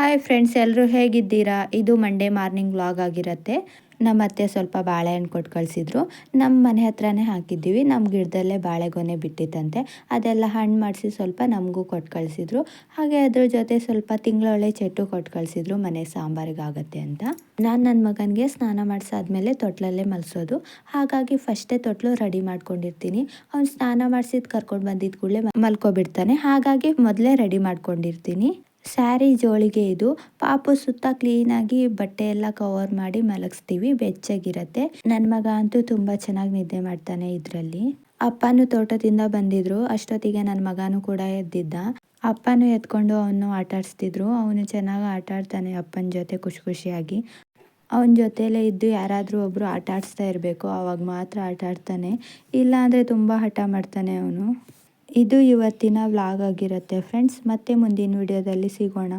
Hi friends ಎಲ್ಲರೂ ಹೇಗಿದ್ದೀರಾ? ಇದು ಮಂಡೇ ಮಾರ್ನಿಂಗ್ ವ್ಲಾಗ್ ಆಗಿರುತ್ತೆ. ನಮ್ಮ ಅತ್ತೆ ಸ್ವಲ್ಪ ಬಾಳೆಹಣ್ಣು ಕೊಟ್ಟು ಕಳಿಸಿದ್ರು. ನಮ್ಮ ಮನೆ ಹತ್ರನೇ ಹಾಕಿದ್ದೀವಿ. ನಮ್ಮ ಗಿಡದಲ್ಲೇ ಬಾಳೆಗೊನೆ ಬಿಟ್ಟಿತ್ತಂತೆ. ಅದೆಲ್ಲ ಹಣ್ಣು ಮಾಡಿಸಿ ಸ್ವಲ್ಪ ನಮಗೂ ಕೊಟ್ಟು ಕಳಿಸಿದ್ರು. ಹಾಗೆ ಅದ್ರ ಜೊತೆ ಸ್ವಲ್ಪ ತಿಂಗಳೊಳ್ಳೆ ಚೆಟ್ಟು ಕೊಟ್ಟು ಕಳಿಸಿದ್ರು ಮನೆ ಸಾಂಬಾರಿಗಾಗತ್ತೆ ಅಂತ. ನಾನು ನನ್ನ ಮಗನಿಗೆ ಸ್ನಾನ ಮಾಡಿಸಾದ್ಮೇಲೆ ತೊಟ್ಲಲ್ಲೇ ಮಲಸೋದು. ಹಾಗಾಗಿ ಫಸ್ಟೇ ತೊಟ್ಲು ರೆಡಿ ಮಾಡ್ಕೊಂಡಿರ್ತೀನಿ. ಅವ್ನು ಸ್ನಾನ ಮಾಡಿಸಿದ್ ಕರ್ಕೊಂಡು ಬಂದಿದ್ದ ಕೂಡಲೇ ಮಲ್ಕೊಬಿಡ್ತಾನೆ. ಹಾಗಾಗಿ ಮೊದಲೇ ರೆಡಿ ಮಾಡ್ಕೊಂಡಿರ್ತೀನಿ. ಸ್ಯಾರಿ ಜೋಳಿಗೆ ಇದು. ಪಾಪು ಸುತ್ತ ಕ್ಲೀನಾಗಿ ಬಟ್ಟೆ ಎಲ್ಲ ಕವರ್ ಮಾಡಿ ಮಲಗಿಸ್ತೀವಿ. ಬೆಚ್ಚಗಿರತ್ತೆ. ನನ್ನ ಮಗ ಅಂತೂ ತುಂಬಾ ಚೆನ್ನಾಗಿ ನಿದ್ದೆ ಮಾಡ್ತಾನೆ ಇದರಲ್ಲಿ. ಅಪ್ಪನು ತೋಟದಿಂದ ಬಂದಿದ್ರು. ಅಷ್ಟೊತ್ತಿಗೆ ನನ್ನ ಮಗನೂ ಕೂಡ ಎದ್ದಿದ್ದ. ಅಪ್ಪನು ಎತ್ಕೊಂಡು ಅವನು ಆಟ ಆಡಿಸ್ತಿದ್ರು. ಅವನು ಚೆನ್ನಾಗಿ ಆಟ ಆಡ್ತಾನೆ ಅಪ್ಪನ ಜೊತೆ ಖುಷಿ ಖುಷಿಯಾಗಿ. ಅವನ ಜೊತೆಲೇ ಇದ್ದು ಯಾರಾದರೂ ಒಬ್ಬರು ಆಟ ಆಡಿಸ್ತಾ ಇರಬೇಕು. ಅವಾಗ ಮಾತ್ರ ಆಟ ಆಡ್ತಾನೆ. ಇಲ್ಲ ಅಂದರೆ ತುಂಬ ಹಠ ಮಾಡ್ತಾನೆ ಅವನು. ಇದು ಇವತ್ತಿನ ವ್ಲಾಗ್ ಆಗಿರುತ್ತೆ. ಫ್ರೆಂಡ್ಸ್ ಮತ್ತೆ ಮುಂದಿನ ವಿಡಿಯೋದಲ್ಲಿ ಸಿಗೋಣ.